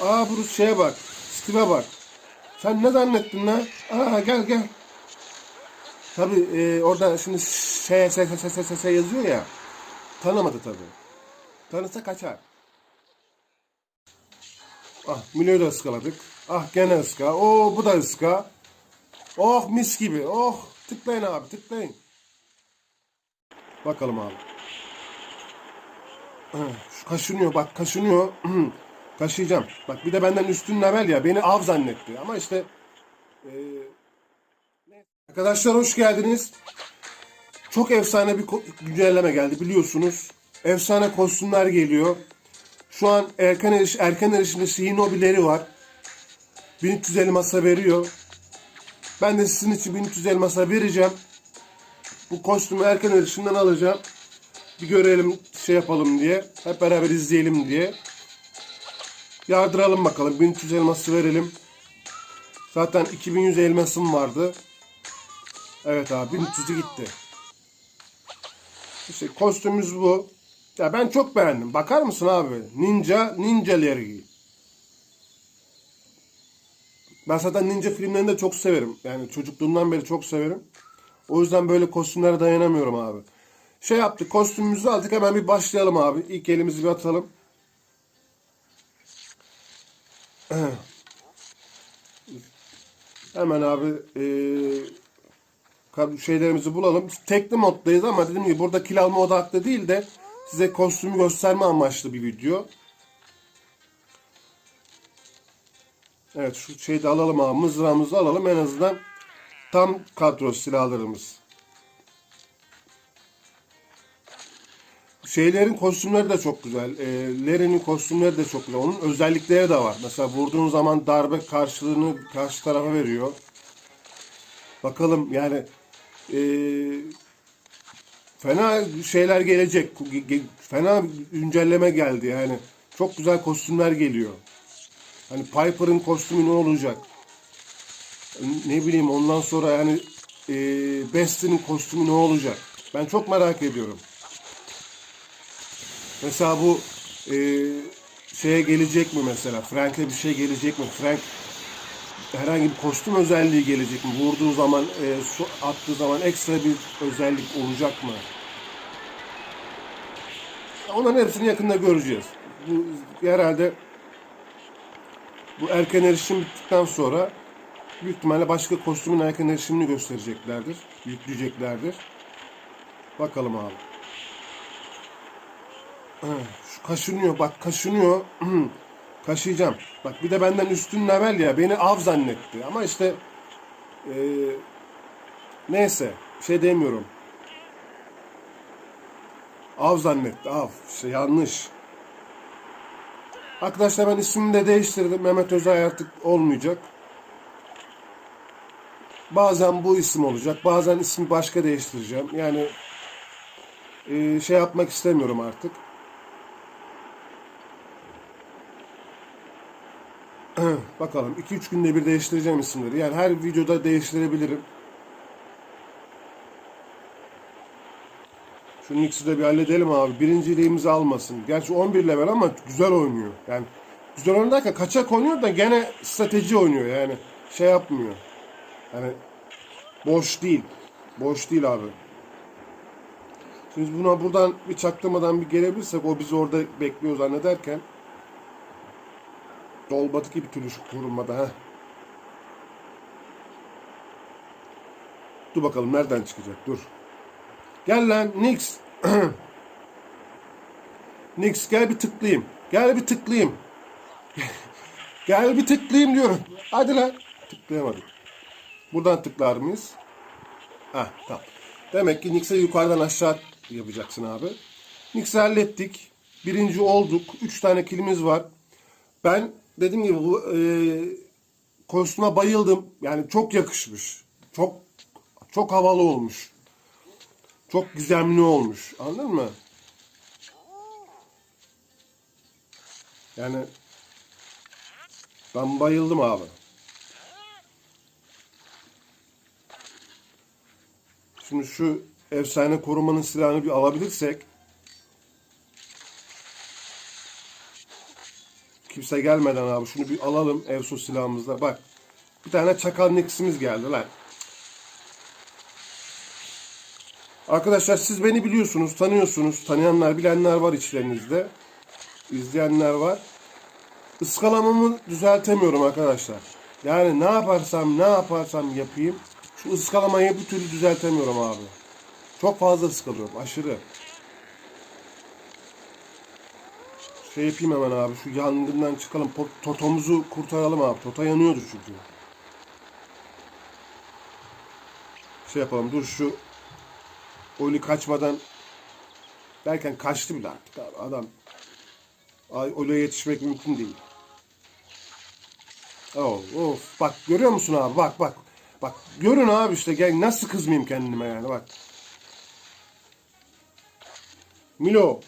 Aa bu şeye bak. Steve'e bak. Sen ne zannettin lan? Aa gel gel. Tabi e, orada şimdi şey, şey, şey, şey, şey, şey yazıyor ya. Tanımadı tabi. Tanısa kaçar. Ah Milo'yu da ıskaladık. Ah gene ıska. Oo bu da ıska. Oh mis gibi. Oh tıklayın abi tıklayın. Bakalım abi. Kaşınıyor bak kaşınıyor. Kaşıyacağım. Bak bir de benden üstün level ya. Beni av zannetti. Ama işte e. Arkadaşlar hoş geldiniz. Çok efsane bir güncelleme geldi biliyorsunuz. Efsane kostümler geliyor. Şu an erken eriş erken erişimde Shinobi'leri var. 1300 elmasa veriyor. Ben de sizin için 1300 elmasa vereceğim. Bu kostümü erken erişimden alacağım. Bir görelim şey yapalım diye. Hep beraber izleyelim diye. Yardıralım bakalım. 1300 elması verelim. Zaten 2100 elmasım vardı. Evet abi 1300'ü gitti. İşte kostümümüz bu. Ya ben çok beğendim. Bakar mısın abi? Ninja, ninja Larry. Ben zaten ninja filmlerini de çok severim. Yani çocukluğumdan beri çok severim. O yüzden böyle kostümlere dayanamıyorum abi. Şey yaptık, kostümümüzü aldık. Hemen bir başlayalım abi. İlk elimizi bir atalım. Hemen abi kar- şeylerimizi bulalım. Tekli moddayız ama dediğim gibi burada kill alma odaklı değil de size kostümü gösterme amaçlı bir video. Evet şu şeyi de alalım abi. Mızrağımızı alalım en azından tam kadro silahlarımız. Şeylerin kostümleri de çok güzel. E, Larry'nin kostümleri de çok güzel. Onun özellikleri de var. Mesela vurduğun zaman darbe karşılığını karşı tarafa veriyor. Bakalım yani e, fena şeyler gelecek. Ge- Fena güncelleme geldi yani. Çok güzel kostümler geliyor. Hani Piper'ın kostümü ne olacak? Ne bileyim ondan sonra yani e, Best'in kostümü ne olacak? Ben çok merak ediyorum. Mesela bu e, şeye gelecek mi mesela? Frank'e bir şey gelecek mi? Frank herhangi bir kostüm özelliği gelecek mi? Vurduğu zaman, e, su attığı zaman ekstra bir özellik olacak mı? Onların hepsini yakında göreceğiz. Bu herhalde bu erken erişim bittikten sonra büyük ihtimalle başka kostümün erken erişimini göstereceklerdir. Yükleyeceklerdir. Bakalım abi. Şu kaşınıyor bak kaşınıyor. Kaşıyacağım. Bak bir de benden üstün level ya. Beni av zannetti. Ama işte e, neyse. Bir şey demiyorum. Av zannetti. Av. İşte yanlış. Arkadaşlar ben ismimi de değiştirdim. Mehmet Özay artık olmayacak. Bazen bu isim olacak. Bazen ismi başka değiştireceğim. Yani e, şey yapmak istemiyorum artık. Bakalım 2-3 günde bir değiştireceğim isimleri. Yani her videoda değiştirebilirim. Şu Nix'i de bir halledelim abi. Birinciliğimizi almasın. Gerçi 11 level ama güzel oynuyor. Yani güzel oynarken kaçak oynuyor da gene strateji oynuyor yani. Şey yapmıyor. Yani boş değil. Boş değil abi. Şimdi buna buradan bir çaktırmadan bir gelebilirsek o bizi orada bekliyor zannederken Dolmadı ki bir türlü kurulmadı ha. Dur bakalım nereden çıkacak dur. Gel lan Nix. Nix gel bir tıklayayım. Gel bir tıklayayım. gel bir tıklayayım diyorum. Hadi lan. Tıklayamadım. Buradan tıklar mıyız? Ha tamam. Demek ki Nix'e yukarıdan aşağı yapacaksın abi. Nix'i hallettik. Birinci olduk. Üç tane kilimiz var. Ben dediğim gibi bu e, kostüme bayıldım. Yani çok yakışmış. Çok çok havalı olmuş. Çok gizemli olmuş. Anladın mı? Yani ben bayıldım abi. Şimdi şu efsane korumanın silahını bir alabilirsek Kimse gelmeden abi şunu bir alalım Evsos silahımızda. Bak bir tane çakal niximiz geldi lan. Arkadaşlar siz beni biliyorsunuz, tanıyorsunuz. Tanıyanlar, bilenler var içlerinizde. İzleyenler var. Iskalamamı düzeltemiyorum arkadaşlar. Yani ne yaparsam, ne yaparsam yapayım. Şu ıskalamayı bir türlü düzeltemiyorum abi. Çok fazla ıskalıyorum, aşırı. Şey yapayım hemen abi, şu yangından çıkalım. Totomuzu kurtaralım abi. Toto yanıyordu çünkü. Şey yapalım, dur şu Oli kaçmadan derken kaçtı bile artık abi. Adam Oli'ye yetişmek mümkün değil. Oh, of. Bak görüyor musun abi? Bak bak. Bak görün abi işte gel nasıl kızmayayım kendime yani bak. Milo.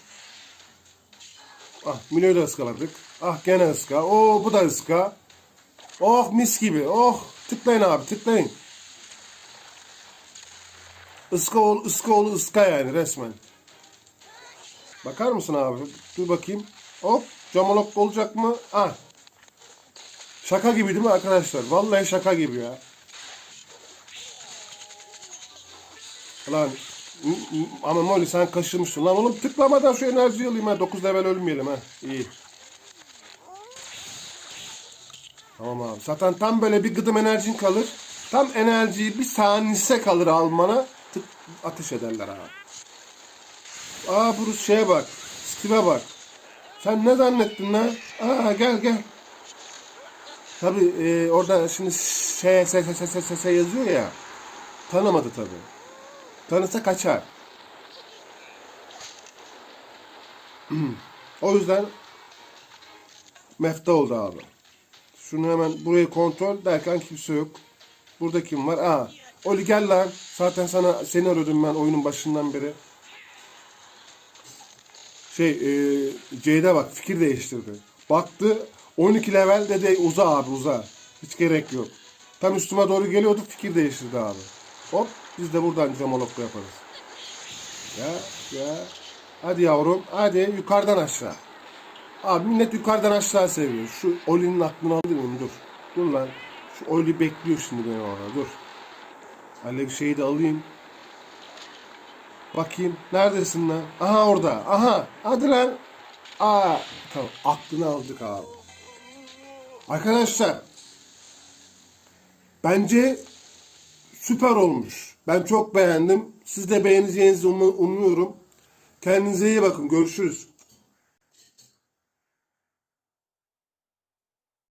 Ah Milo'yu da ıskaladık. Ah gene ıska. Oo bu da ıska. Oh mis gibi. Oh tıklayın abi tıklayın. Iska ol, ıska ol, ıska yani resmen. Bakar mısın abi? Dur bakayım. Hop, camolok olacak mı? Ah. Şaka gibi değil mi arkadaşlar? Vallahi şaka gibi ya. Lan ama Molly sen kaşırmışsın. Lan oğlum tıklamadan şu enerjiyi alayım ha. 9 level ölmeyelim ha. İyi. Tamam abi. Zaten tam böyle bir gıdım enerjin kalır. Tam enerjiyi bir saniyese kalır almana. Tık ateş ederler abi. Aa Bruce şeye bak. Steve'e bak. Sen ne zannettin lan? Aa gel gel. Tabi e, orada şimdi şey se, se, se, se, se yazıyor ya. Tanımadı tabi. Tanısa kaçar. o yüzden mefta oldu abi. Şunu hemen burayı kontrol derken kimse yok. Burada kim var? Aa, Oli gel lan. Zaten sana seni arıyordum ben oyunun başından beri. Şey, e, Ceyda bak fikir değiştirdi. Baktı 12 level dedi uza abi uza. Hiç gerek yok. Tam üstüme doğru geliyordu fikir değiştirdi abi. Hop biz de buradan camolokla yaparız. Ya ya. Hadi yavrum hadi yukarıdan aşağı. Abi millet yukarıdan aşağı seviyor. Şu Oli'nin aklını alır mıyım? Dur. Dur lan. Şu Oli bekliyor şimdi beni orada. Dur. Alev şeyi de alayım. Bakayım. Neredesin lan? Aha orada. Aha. Hadi lan. Aa. Tamam. Aklını aldık abi. Arkadaşlar. Bence süper olmuş. Ben çok beğendim. Siz de beğeneceğinizi umu- umuyorum. Kendinize iyi bakın. Görüşürüz.